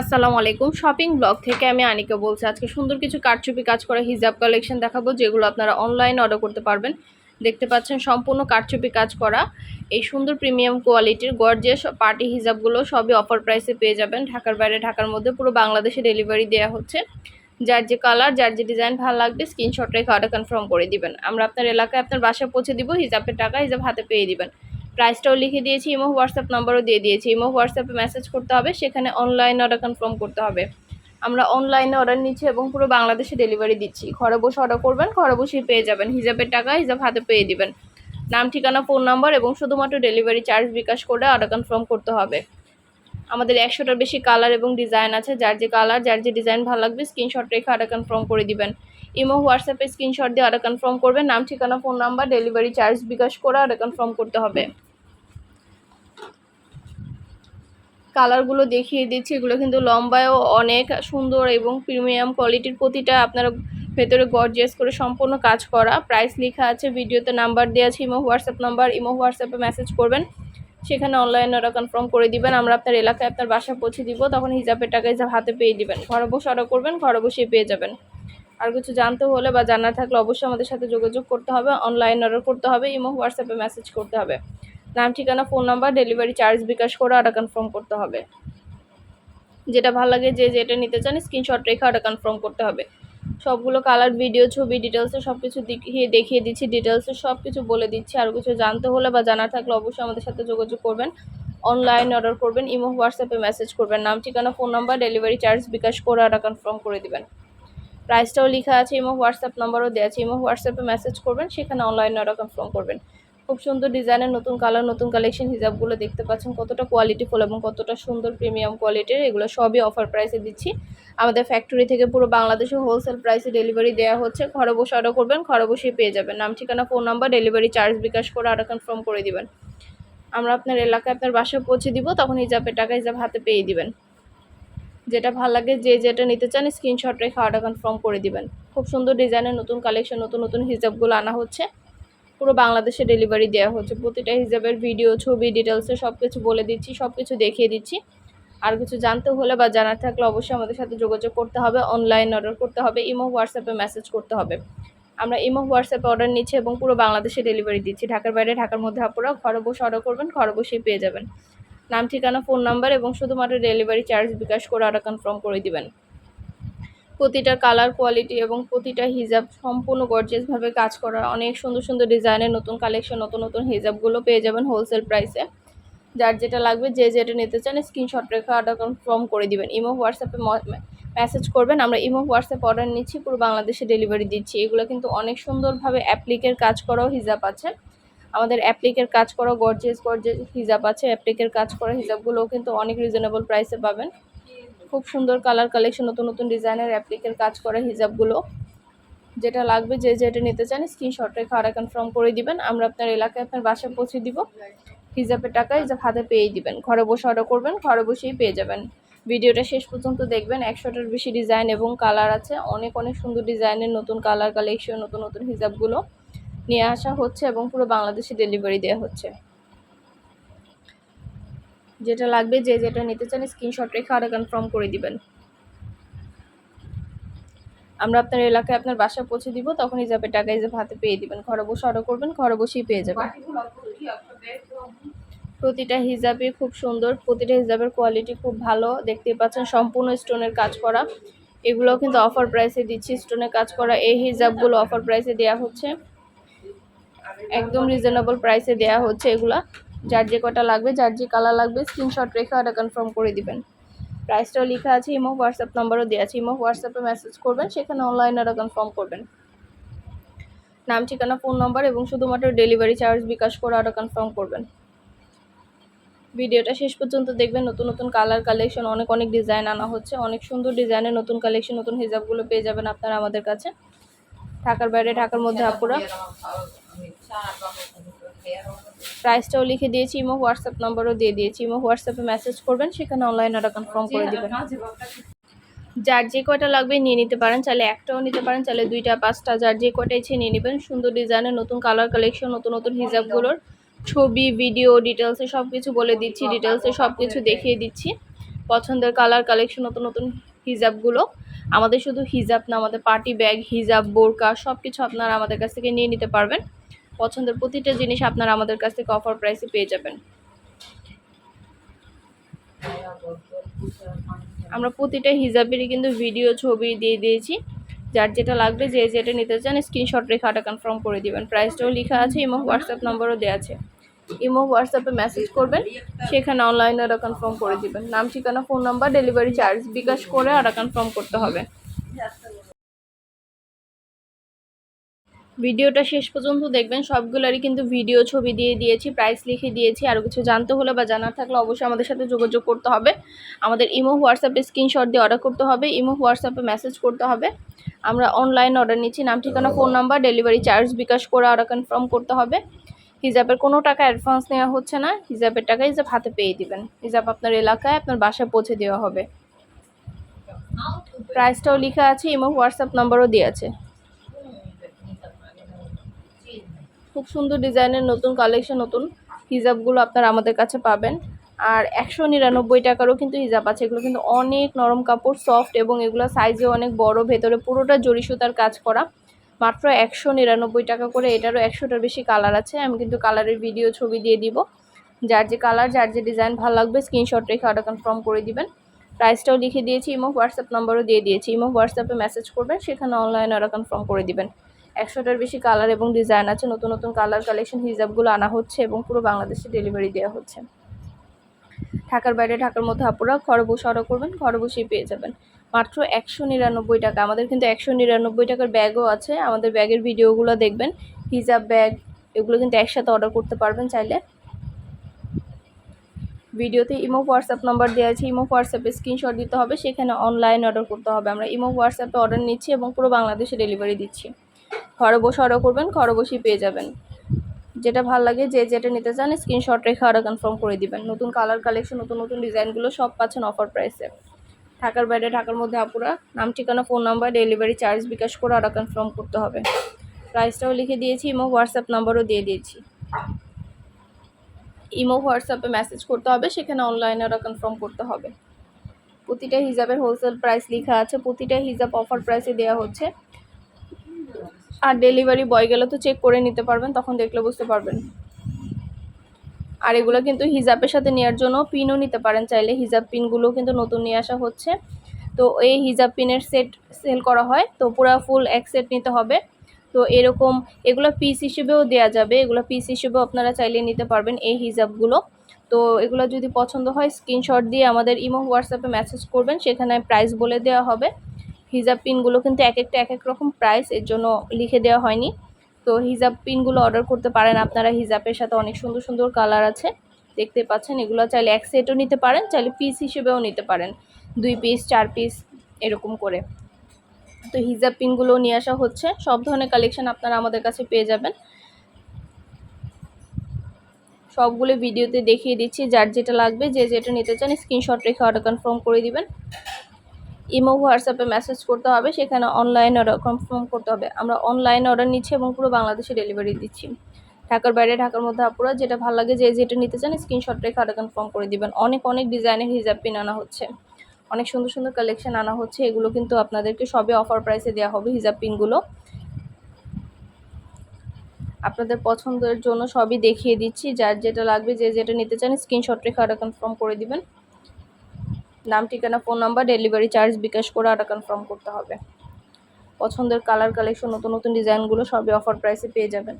আসসালামু আলাইকুম। Shopping blog থেকে আমি আনিকা বলছি। আজকে সুন্দর কিছু কারচুপি কাজ করা হিজাব কালেকশন দেখাবো, যেগুলো আপনারা অনলাইন অর্ডার করতে পারবেন। দেখতে পাচ্ছেন সম্পূর্ণ কারচুপি কাজ করা। এই সুন্দর প্রিমিয়াম কোয়ালিটির গর্জিয়াস পার্টি হিজাবগুলো সবই অফার প্রাইসে পেয়ে যাবেন। ঢাকার বাইরে, ঢাকার মধ্যে পুরো বাংলাদেশে ডেলিভারি দেওয়া হচ্ছে। যার যে কালার যার যে ডিজাইন ভালো লাগবে স্ক্রিনশট রেখে অর্ডার কনফার্ম করে দিবেন। আমরা আপনার এলাকায় আপনার বাসায় পৌঁছে দিব, হিজাবের টাকা হিজাব হাতে পেয়ে দিবেন। প্রাইসটাও লিখে দিয়েছি ইমো হোয়াটসঅ্যাপ নাম্বারও দিয়ে দিয়েছি। ইমো হোয়াটসঅ্যাপে মেসেজ করতে হবে, সেখানে অনলাইন অর্ডার কনফার্ম করতে হবে। আমরা অনলাইনে অর্ডার নিচ্ছি এবং পুরো বাংলাদেশে ডেলিভারি দিচ্ছি। ঘরে বসে অর্ডার করবেন, ঘরে বসেই পেয়ে যাবেন। হিজাবের টাকা হিজাব হাতে পেয়ে দিবেন। নাম, ঠিকানা ফোন নাম্বার এবং শুধুমাত্র ডেলিভারি চার্জ বিকাশ করে অর্ডার কনফার্ম করতে হবে। আমাদের একশোটার বেশি কালার এবং ডিজাইন আছে। যার যে কালার যার যে ডিজাইন ভালো লাগবে স্ক্রিনশট রেখে অর্ডার কনফার্ম করে দিবেন। ইমো হোয়াটসঅ্যাপে স্ক্রিনশট দিয়ে অর্ডার কনফার্ম করবেন। নাম, ঠিকানা phone number delivery charge bKash করে অর্ডার কনফার্ম করতে হবে। কালারগুলো দেখিয়ে দিচ্ছি, এগুলো কিন্তু লম্বায়ও অনেক সুন্দর এবং প্রিমিয়াম কোয়ালিটির প্রতিটা আপনারা ভেতরে গর্জিয়াস করে সম্পূর্ণ কাজ করা। প্রাইস লেখা আছে, ভিডিওতে নাম্বার দেওয়া আছে, ইমো, হোয়াটসঅ্যাপ নাম্বার, ইমো, হোয়াটসঅ্যাপে মেসেজ করবেন। সেখানে অনলাইন অর্ডার কনফার্ম করে দিবেন, আমরা আপনার এলাকায় আপনার বাসা পৌঁছে দিব, তখন হিসাবের টাকা হিসাব হাতে পেয়ে দিবেন। ঘরে বসে অর্ডার করবেন, ঘরে বসেই পেয়ে যাবেন। আর কিছু জানতে হলে বা জানার থাকলে অবশ্যই আমাদের সাথে যোগাযোগ করতে হবে অনলাইন অর্ডার করতে হবে, ইমো, হোয়াটসঅ্যাপে মেসেজ করতে হবে। নাম, ঠিকানা phone number delivery charge bKash করে অর্ডার কনফার্ম করতে হবে। যেটা ভালো লাগে যে যেটা নিতে চান স্ক্রিনশট রেখে অর্ডার কনফার্ম করতে হবে। সবগুলো কালার ভিডিও ছবি ডিটেলসে সব কিছু দেখিয়ে দেখিয়ে দিচ্ছি। ডিটেলসে সব কিছু বলে দিচ্ছি। আর কিছু জানতে হলে বা জানার থাকলে অবশ্যই আমাদের সাথে যোগাযোগ করবেন। অনলাইন অর্ডার করবেন, ইমো হোয়াটসঅ্যাপে মেসেজ করবেন। নাম, ঠিকানা phone number delivery charge bKash করে অর্ডার কনফার্ম করে দেবেন। প্রাইসটাও লেখা আছে, ইমো হোয়াটসঅ্যাপ নাম্বারও দেওয়া আছে। ইমো হোয়াটসঅ্যাপে মেসেজ করবেন, সেখানে অনলাইন অর্ডার কনফার্ম করবেন। খুব সুন্দর ডিজাইনের নতুন কালার, নতুন কালেকশন হিজাবগুলো দেখতে পাচ্ছেন। কতটা কোয়ালিটিফুল এবং কতটা সুন্দর প্রিমিয়াম কোয়ালিটির এগুলো সবই অফার প্রাইসে দিচ্ছি। আমাদের ফ্যাক্টরি থেকে পুরো বাংলাদেশে হোলসেল প্রাইসে ডেলিভারি দেওয়া হচ্ছে। ঘরে বসে অর্ডার করবেন, ঘরে বসেই পেয়ে যাবেন। নাম, ঠিকানা phone number delivery charge bKash করে অর্ডার কনফার্ম করে দিবেন। আমরা আপনার এলাকায় আপনার বাসায় পৌঁছে দিব, তখন হিজাবের টাকা হিজাব হাতে পেয়ে দিবেন। যেটা ভালো লাগে, যে যেটা নিতে চান স্ক্রিনশট রেখে অর্ডার কনফার্ম করে দিবেন। খুব সুন্দর ডিজাইনের নতুন কালেকশন নতুন নতুন হিজাবগুলো আনা হচ্ছে। পুরো বাংলাদেশে ডেলিভারি দেওয়া হচ্ছে। প্রতিটা হিজাবের ভিডিও ছবি ডিটেলসে সব কিছু বলে দিচ্ছি সব কিছু দেখিয়ে দিচ্ছি। আর কিছু জানতে হলে বা জানার থাকলে অবশ্যই আমাদের সাথে যোগাযোগ করতে হবে অনলাইন অর্ডার করতে হবে, ইমো, হোয়াটসঅ্যাপে মেসেজ করতে হবে। আমরা ইমো, হোয়াটসঅ্যাপে অর্ডার নিচ্ছি এবং পুরো বাংলাদেশে ডেলিভারি দিচ্ছি। ঢাকার বাইরে, ঢাকার মধ্যে আপনারা ঘরে বসে অর্ডার করবেন, ঘরে বসেই পেয়ে যাবেন। নাম, ঠিকানা ফোন নাম্বার এবং শুধুমাত্র ডেলিভারি চার্জ বিকাশ করে অর্ডার কনফার্ম করে দিবেন। প্রতিটা কালার কোয়ালিটি এবং প্রতিটা হিজাব সম্পূর্ণ গর্জিয়াসভাবে কাজ করা অনেক সুন্দর সুন্দর ডিজাইনের নতুন কালেকশন নতুন নতুন হিজাবগুলো পেয়ে যাবেন হোলসেল প্রাইসে যার যেটা লাগবে, যে যেটা নিতে চান স্ক্রিনশট রেখে অর্ডার কনফার্ম করে দিবেন। ইমো হোয়াটসঅ্যাপে মেসেজ করবেন। আমরা ইমো হোয়াটসঅ্যাপ অর্ডার নিচ্ছি, পুরো বাংলাদেশে ডেলিভারি দিচ্ছি। এগুলো কিন্তু অনেক সুন্দরভাবে অ্যাপ্লিকের কাজ করাও হিজাব আছে। আমাদের অ্যাপ্লিকের কাজ করা গর্জিয়াস গর্জিয়াস হিজাব আছে। অ্যাপ্লিকের কাজ করা হিজাবগুলোও কিন্তু অনেক রিজনেবল প্রাইসে পাবেন। খুব সুন্দর কালার কালেকশন নতুন নতুন ডিজাইনের অ্যাপ্লিকের কাজ করা হিজাবগুলো। যেটা লাগবে যে যেটা নিতে চান স্ক্রিনশট রেখে অর্ডার কনফার্ম করে দিবেন। আমরা আপনার এলাকায় আপনার বাসায় পৌঁছে দিব। হিজাবের টাকা হিজাব হাতে পেয়ে দিবেন। ঘরে বসে অর্ডার করবেন, ঘরে বসেই পেয়ে যাবেন। ভিডিওটা শেষ পর্যন্ত দেখবেন। একশোটার বেশি ডিজাইন এবং কালার আছে। অনেক অনেক সুন্দর ডিজাইনের নতুন কালার কালেকশন নতুন নতুন হিজাবগুলো নিয়ে আসা হচ্ছে এবং পুরো বাংলাদেশে ডেলিভারি দেওয়া হচ্ছে। যেটা লাগবে, যে যেটা নিতে চান স্ক্রিনশট রেখে আরও কনফার্ম করে দিবেন। আমরা আপনার এলাকায় আপনার বাসায় পৌঁছে দিব, তখন হিসাবে টাকা হিসাবে হাতে পেয়ে দিবেন। ঘরে বসে অর্ডার করবেন, ঘরে বসেই পেয়ে যাবেন। প্রতিটা হিজাবে খুব সুন্দর, প্রতিটা হিজাবের কোয়ালিটি খুব ভালো। দেখতে পাচ্ছেন, সম্পূর্ণ স্টোনের কাজ করা। এগুলো কিন্তু অফার প্রাইসে দিচ্ছি স্টোনের কাজ করা। এই হিজাবগুলো অফার প্রাইসে দেওয়া হচ্ছে। একদম রিজনেবল প্রাইসে দেওয়া হচ্ছে এগুলা। যার যে কটা লাগবে, যার যে কালার লাগবে স্ক্রিনশট রেখে অর্ডার কনফার্ম করে দিবেন। প্রাইসটাও লেখা আছে ইমো হোয়াটসঅ্যাপ নাম্বারও দেওয়া আছে। ইমো হোয়াটসঅ্যাপে মেসেজ করবেন, সেখানে অনলাইন অর্ডার কনফার্ম করবেন। নাম, ঠিকানা ফোন নাম্বার এবং শুধুমাত্র ডেলিভারি চার্জ বিকাশ করে অর্ডার কনফার্ম করবেন। ভিডিওটা শেষ পর্যন্ত দেখবেন। নতুন নতুন কালার কালেকশন অনেক অনেক ডিজাইন আনা হচ্ছে। অনেক সুন্দর ডিজাইনের নতুন কালেকশন নতুন হিজাবগুলো পেয়ে যাবেন আপনারা আমাদের কাছে। ঢাকার বাইরে, ঢাকার মধ্যে আপুরা। প্রাইসটাও লিখে দিয়েছি, ইমো হোয়াটসঅ্যাপ নাম্বারও দিয়ে দিয়েছি। ইমো হোয়াটসঅ্যাপে মেসেজ করবেন, সেখানে অনলাইন অর্ডার কনফার্ম করে দেবেন। যার যে কয়টা লাগবে নিয়ে নিতে পারেন, চাইলে একটাও নিতে পারেন, চাইলে দুইটা, পাঁচটা, যার যে কয়টা ইচ্ছে নিয়ে নেবেন। সুন্দর ডিজাইনের নতুন কালার কালেকশন নতুন নতুন হিজাবগুলোর ছবি ভিডিও ডিটেলসে সব কিছু বলে দিচ্ছি ডিটেলসে সব কিছু দেখিয়ে দিচ্ছি। পছন্দের কালার কালেকশন নতুন নতুন হিজাবগুলো। আমাদের শুধু হিজাব না, আমাদের পার্টি ব্যাগ হিজাব, বোরকা সব কিছু আপনারা আমাদের কাছ থেকে নিয়ে নিতে পারবেন। পছন্দের প্রতিটা জিনিস আপনারা আমাদের কাছ থেকে অফার প্রাইসে পেয়ে যাবেন। আমরা প্রতিটা হিজাবেরই কিন্তু ভিডিও ছবি দিয়ে দিয়েছি। যার যেটা লাগবে, যে যেটা নিতে চান স্ক্রিনশট রেখে ওটা কনফার্ম করে দিবেন। প্রাইসটাও লেখা আছে ইমো হোয়াটসঅ্যাপ নম্বরও দেওয়া আছে। ইমো হোয়াটসঅ্যাপে মেসেজ করবেন, সেখানে অনলাইনে ওরা কনফার্ম করে দিবেন। নাম, ঠিকানা phone number delivery charge bKash করে ওরা কনফার্ম করতে হবে। ভিডিওটা শেষ পর্যন্ত দেখবেন। সবগুলোরই কিন্তু ভিডিও ছবি দিয়ে দিয়েছি প্রাইস লিখে দিয়েছি, আর কিছু জানতে হলে বা জানার থাকলে অবশ্যই আমাদের সাথে যোগাযোগ করতে হবে। আমাদের ইমো, হোয়াটসঅ্যাপে স্ক্রিনশট দিয়ে অর্ডার করতে হবে, ইমো, হোয়াটসঅ্যাপে মেসেজ করতে হবে। আমরা অনলাইন অর্ডার নিচ্ছি, নাম, ঠিকানা phone number delivery charge bKash করে অর্ডার কনফার্ম করতে হবে। হিজাবের কোনো টাকা অ্যাডভান্স নেওয়া হচ্ছে না, হিজাবের টাকা হিজাব হাতে পেয়ে দিবেন। হিজাব আপনার এলাকায়, আপনার বাসায় পৌঁছে দেওয়া হবে। প্রাইসটাও লেখা আছে, ইমো, হোয়াটসঅ্যাপ নাম্বারও দেওয়া আছে। খুব সুন্দর ডিজাইনের নতুন কালেকশন নতুন হিজাবগুলো আপনারা আমাদের কাছে পাবেন। আর একশো নিরানব্বই টাকারও কিন্তু হিজাব আছে। এগুলো কিন্তু অনেক নরম কাপড় সফট এবং এগুলো সাইজে অনেক বড়, ভেতরে পুরোটা জরি সুতার কাজ করা। মাত্র একশো নিরানব্বই টাকা করে এটারও একশোটার বেশি কালার আছে। আমি কিন্তু কালারের ভিডিও ছবি দিয়ে দিব। যার যে কালার যার যে ডিজাইন ভালো লাগবে স্ক্রিনশট রেখে অর্ডার কনফার্ম করে দিবেন। প্রাইসটাও লিখে দিয়েছি ইমো হোয়াটসঅ্যাপ নাম্বারও দিয়ে দিয়েছি। ইমো হোয়াটসঅ্যাপে মেসেজ করবেন, সেখানে অনলাইনে অর্ডার কনফার্ম করে দিবেন। একশোটার বেশি কালার এবং ডিজাইন আছে, নতুন নতুন কালার কালেকশন হিজাবগুলো আনা হচ্ছে এবং পুরো বাংলাদেশে ডেলিভারি দেওয়া হচ্ছে। ঢাকার বাইরে, ঢাকার মধ্যে আপনারা ঘরে বসে অর্ডার করবেন, ঘরে বসেই পেয়ে যাবেন। মাত্র একশো নিরানব্বই টাকা। আমাদের কিন্তু একশো নিরানব্বই টাকার ব্যাগও আছে। আমাদের ব্যাগের ভিডিওগুলো দেখবেন। হিজাব ব্যাগ এগুলো কিন্তু একসাথে অর্ডার করতে পারবেন চাইলে। ভিডিওতে ইমো, হোয়াটসঅ্যাপ নাম্বার দেওয়া আছে। ইমো, হোয়াটসঅ্যাপে স্ক্রিনশট দিতে হবে। সেখানে অনলাইন অর্ডার করতে হবে। আমরা ইমো, হোয়াটসঅ্যাপে অর্ডার নিচ্ছি এবং পুরো বাংলাদেশে ডেলিভারি দিচ্ছি। বসে অর্ডার করবেন বসেই পেয়ে যাবেন। যেটা ভালো লাগে, যে যেটা নিতে চান স্ক্রিনশট রেখে অর্ডার কনফার্ম করে দিবেন। নতুন কালার কালেকশন নতুন নতুন ডিজাইনগুলো সব পাচ্ছেন অফার প্রাইসে ঢাকার বাইরে, ঢাকার মধ্যে আপুরা, নাম, ঠিকানা phone number delivery charge bKash করে অর্ডার কনফার্ম করতে হবে। প্রাইসটাও লিখে দিয়েছি ইমো হোয়াটসঅ্যাপ নাম্বারও দিয়ে দিয়েছি। ইমো হোয়াটসঅ্যাপে মেসেজ করতে হবে, সেখানে অনলাইনে অর্ডার কনফার্ম করতে হবে। প্রতিটা হিজাবের হোলসেল প্রাইস লেখা আছে, প্রতিটা হিজাব অফার প্রাইসে দেওয়া হচ্ছে। আর ডেলিভারি বয় গেলে তো চেক করে নিতে পারবেন, তখন দেখলে বুঝতে পারবেন। আর এগুলো কিন্তু হিজাবের সাথে নেওয়ার জন্য পিনও নিতে পারেন চাইলে। হিজাব পিনগুলো কিন্তু নতুন নিয়ে আসা হচ্ছে। তো এই হিজাব পিনের সেট সেল করা হয়, তো পুরো ফুল এক সেট নিতে হবে। তো এরকম এগুলো পিস হিসেবেও দেওয়া যাবে, এগুলো পিস হিসেবেও আপনারা চাইলে নিতে পারবেন এই হিজাবগুলো তো এগুলো যদি পছন্দ হয় স্ক্রিনশট দিয়ে আমাদের ইমো হোয়াটসঅ্যাপে মেসেজ করবেন, সেখানে প্রাইস বলে দেওয়া হবে। হিজাব পিনগুলো কিন্তু এক একটা, এক এক রকম প্রাইস এর জন্য লিখে দেওয়া হয়নি। তো হিজাব পিনগুলো অর্ডার করতে পারেন আপনারা। হিজাবের সাথে অনেক সুন্দর সুন্দর কালার আছে। দেখতে পাচ্ছেন, এগুলো চাইলে এক সেটও নিতে পারেন, চাইলে পিস হিসেবেও নিতে পারেন। দুই পিস চার পিস এরকম করে। তো হিজাব পিনগুলো নিয়ে আসা হচ্ছে। সব ধরনের কালেকশন আপনারা আমাদের কাছে পেয়ে যাবেন। সবগুলো ভিডিওতে দেখিয়ে দিচ্ছি। যার যেটা লাগবে, যে যেটা নিতে চান স্ক্রিনশট রেখে অর্ডার কনফার্ম করে দিবেন। ইমো, হোয়াটসঅ্যাপে মেসেজ করতে হবে, সেখানে অনলাইন অর্ডার কনফার্ম করতে হবে। আমরা অনলাইন অর্ডার নিচ্ছি এবং পুরো বাংলাদেশে ডেলিভারি দিচ্ছি। ঢাকার বাইরে, ঢাকার মধ্যে আপুরা, যেটা ভালো লাগে যে যেটা নিতে চান স্ক্রিনশট রেখে অর্ডার কনফার্ম করে দিবেন। অনেক অনেক ডিজাইনের হিজাব পিন আনা হচ্ছে। অনেক সুন্দর সুন্দর কালেকশন আনা হচ্ছে। এগুলো কিন্তু আপনাদেরকে সবে অফার প্রাইসে দেওয়া হবে হিজাব পিনগুলো। আপনাদের পছন্দের জন্য সবই দেখিয়ে দিচ্ছি। যার যেটা লাগবে, যে যেটা নিতে চান স্ক্রিনশট রেখে অর্ডার কনফার্ম করে দিবেন। নাম, ঠিকানা, phone number, delivery charge, bKash করে আটা কনফার্ম করতে হবে। পছন্দের কালার কালেকশন নতুন নতুন ডিজাইনগুলো সবই অফার প্রাইসে পেয়ে যাবেন।